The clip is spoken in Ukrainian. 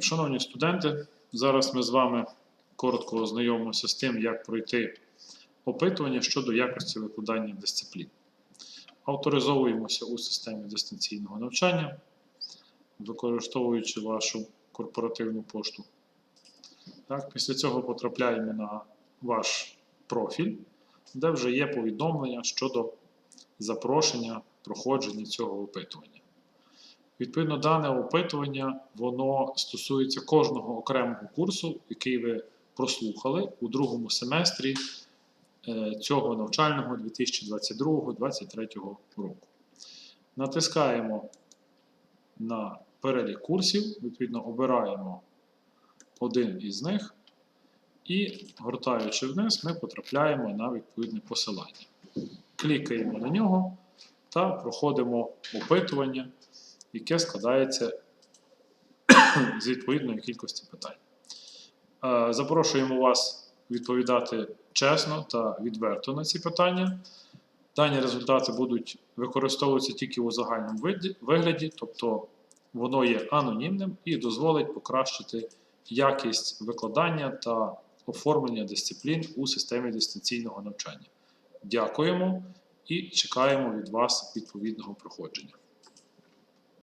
Шановні студенти, зараз ми з вами коротко ознайомимося з тим, як пройти опитування щодо якості викладання дисциплін. Авторизовуємося у системі дистанційного навчання, використовуючи вашу корпоративну пошту. Так, після цього потрапляємо на ваш профіль, де вже є повідомлення щодо запрошення проходження цього опитування. Відповідно, дане опитування воно стосується кожного окремого курсу, який ви прослухали у другому семестрі е, цього навчального 2022-2023 року. Натискаємо на перелік курсів, відповідно, обираємо один із них і, гортаючи вниз, ми потрапляємо на відповідне посилання. Клікаємо на нього та проходимо опитування яке складається з відповідної кількості питань. Е, Запрошуємо вас відповідати чесно та відверто на ці питання. Дані результати будуть використовуватися тільки у загальному вигляді, тобто воно є анонімним і дозволить покращити якість викладання та оформлення дисциплін у системі дистанційного навчання. Дякуємо і чекаємо від вас відповідного проходження.